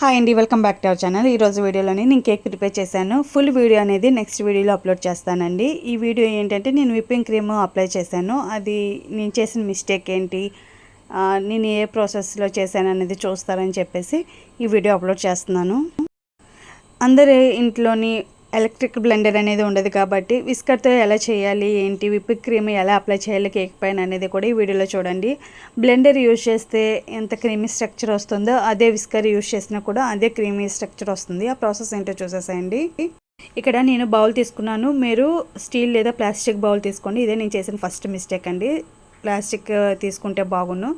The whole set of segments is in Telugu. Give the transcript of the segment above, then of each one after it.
హాయ్ అండి welcome back to our channel ఈరోజు వీడియోలోని నేను కేక్ ప్రిపేర్ చేశాను. ఫుల్ వీడియో అనేది నెక్స్ట్ వీడియోలో అప్లోడ్ చేస్తానండి. ఈ వీడియో ఏంటంటే నేను విప్పింగ్ క్రీమ్ అప్లై చేశాను. అది నేను చేసిన మిస్టేక్ ఏంటి? నేను ఏ ప్రాసెస్లో చేశాను అనేది చూస్తారని చెప్పేసి ఈ వీడియో అప్లోడ్ చేస్తున్నాను. అందరి ఇంట్లోని ఎలక్ట్రిక్ బ్లెండర్ అనేది ఉండదు కాబట్టి విస్కర్తో ఎలా చేయాలి ఏంటి విప్పింగ్ క్రీమ్ ఎలా అప్లై చేయాలి కేక్ పైన అనేది కూడా ఈ వీడియోలో చూడండి. బ్లెండర్ యూజ్ చేస్తే ఎంత క్రీమీ స్ట్రక్చర్ వస్తుందో అదే విస్కర్ యూజ్ చేసినా కూడా అదే క్రీమీ స్ట్రక్చర్ వస్తుంది. ఆ ప్రాసెస్ ఏంటో చూసేసేయండి. ఇక్కడ నేను బౌల్ తీసుకున్నాను. మీరు స్టీల్ లేదా ప్లాస్టిక్ బౌల్ తీసుకోండి. ఇదే నేను చేసిన ఫస్ట్ మిస్టేక్ అండి. ప్లాస్టిక్ తీసుకుంటే బాగున్ను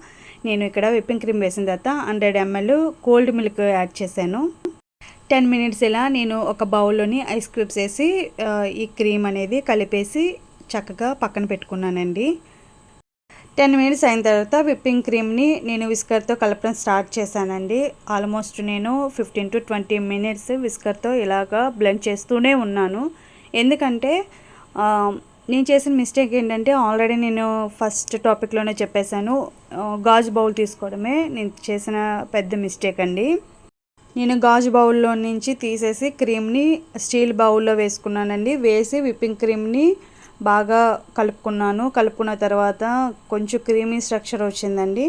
నేను ఇక్కడ విప్పింగ్ క్రీమ్ వేసిన తర్వాత hundred ML cold milk add చేశాను. టెన్ మినిట్స్ ఇలా నేను ఒక బౌల్లోని ఐస్ క్యూబ్స్ వేసి ఈ క్రీమ్ అనేది కలిపేసి చక్కగా పక్కన పెట్టుకున్నానండి. టెన్ మినిట్స్ అయిన తర్వాత విప్పింగ్ క్రీమ్ని నేను విస్కర్తో కలపడం స్టార్ట్ చేశానండి. ఆల్మోస్ట్ నేను ఫిఫ్టీన్ టు ట్వంటీ మినిట్స్ విస్కర్తో ఇలాగా బ్లెండ్ చేస్తూనే ఉన్నాను. ఎందుకంటే నేను చేసిన మిస్టేక్ ఏంటంటే ఆల్రెడీ నేను ఫస్ట్ టాపిక్లోనే చెప్పేశాను. గాజు బౌల్ తీసుకోవడమే నేను చేసిన పెద్ద మిస్టేక్ అండి. నేను గాజు బౌల్లో నుంచి తీసేసి క్రీమ్ని స్టీల్ బౌల్లో వేసుకున్నానండి. వేసి విప్పింగ్ క్రీమ్ని బాగా కలుపుకున్నాను. కలుపుకున్న తర్వాత కొంచెం క్రీమీ స్ట్రక్చర్ వచ్చిందండి.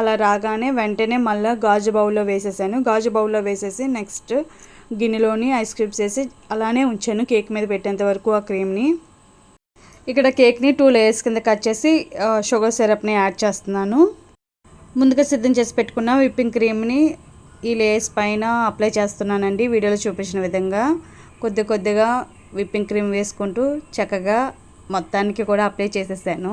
అలా రాగానే వెంటనే మళ్ళీ గాజు బౌల్లో వేసేసాను. గాజు బౌల్లో వేసేసి నెక్స్ట్ గిన్నెలోని ఐస్ క్రీమ్స్ వేసి అలానే ఉంచాను కేక్ మీద పెట్టేంత వరకు ఆ క్రీమ్ని. ఇక్కడ కేక్ని టూ లేయర్స్ కింద కట్ చేసి షుగర్ సిరప్ని యాడ్ చేస్తున్నాను. ముందుగా సిద్ధం చేసి పెట్టుకున్న విప్పింగ్ క్రీమ్ని ఈ లేయర్స్ పైన అప్లై చేస్తున్నానండి. వీడియోలో చూపించిన విధంగా కొద్ది కొద్దిగా విప్పింగ్ క్రీమ్ వేసుకుంటూ చక్కగా మొత్తానికి కూడా అప్లై చేసేసాను.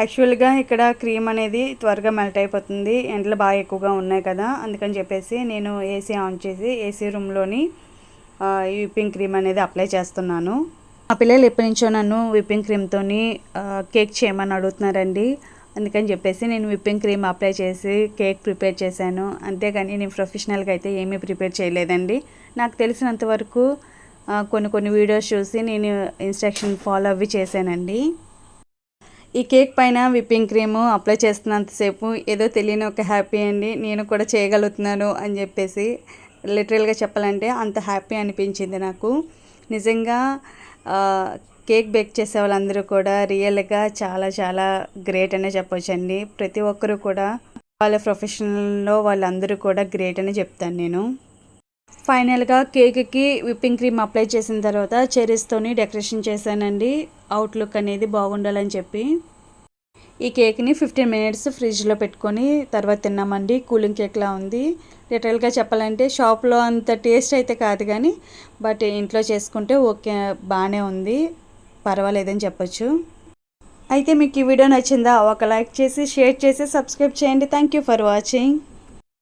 యాక్చువల్గా ఇక్కడ క్రీమ్ అనేది త్వరగా మెల్ట్ అయిపోతుంది. ఎండలు బాగా ఎక్కువగా ఉన్నాయి కదా అందుకని చెప్పేసి నేను ఏసీ ఆన్ చేసి ఏసీ రూమ్లోని ఈ విప్పింగ్ క్రీమ్ అనేది అప్లై చేస్తున్నాను. ఆ పిల్లలు ఎప్పటి నుంచో నన్ను విప్పింగ్ క్రీమ్తోని కేక్ చేయమని అడుగుతున్నారండి. అందుకని చెప్పేసి నేను విప్పింగ్ క్రీమ్ అప్లై చేసి కేక్ ప్రిపేర్ చేశాను. అంతేగాని నేను ప్రొఫెషనల్గా అయితే ఏమీ ప్రిపేర్ చేయలేదండి. నాకు తెలిసినంత వరకు కొన్ని కొన్ని వీడియోస్ చూసి నేను ఇన్స్ట్రక్షన్ ఫాలో అవి చేశానండి. ఈ కేక్ పైన విప్పింగ్ క్రీము అప్లై చేస్తున్నంతసేపు ఏదో తెలియని ఒక హ్యాపీ అండి. నేను కూడా చేయగలుగుతున్నాను అని చెప్పేసి లిటరల్గా చెప్పాలంటే అంత హ్యాపీ అనిపించింది నాకు. నిజంగా కేక్ బేక్ చేసే వాళ్ళందరూ కూడా రియల్గా చాలా చాలా గ్రేట్ అనే చెప్పొచ్చండి. ప్రతి ఒక్కరు కూడా వాళ్ళ ప్రొఫెషనల్లో వాళ్ళందరూ కూడా గ్రేట్ అని చెప్తాను నేను. ఫైనల్గా కేక్కి విప్పింగ్ క్రీమ్ అప్లై చేసిన తర్వాత చెరీస్తోని డెకరేషన్ చేశానండి. అవుట్లుక్ అనేది బాగుండాలని చెప్పి. ఈ కేక్ని ఫిఫ్టీన్ మినిట్స్ ఫ్రిడ్జ్లో పెట్టుకొని తర్వాత తిన్నామండి. కూలింగ్ కేక్లా ఉంది. లిటరల్గా చెప్పాలంటే షాప్లో అంత టేస్ట్ అయితే కాదు కానీ బట్ ఇంట్లో చేసుకుంటే ఓకే బాగానే ఉంది. పర్వాలేదని చెప్పొచ్చు. అయితే మీకు ఈ వీడియో నచ్చిందా ఒక లైక్ చేసి షేర్ చేసి సబ్స్క్రైబ్ చేయండి. Thank you for watching.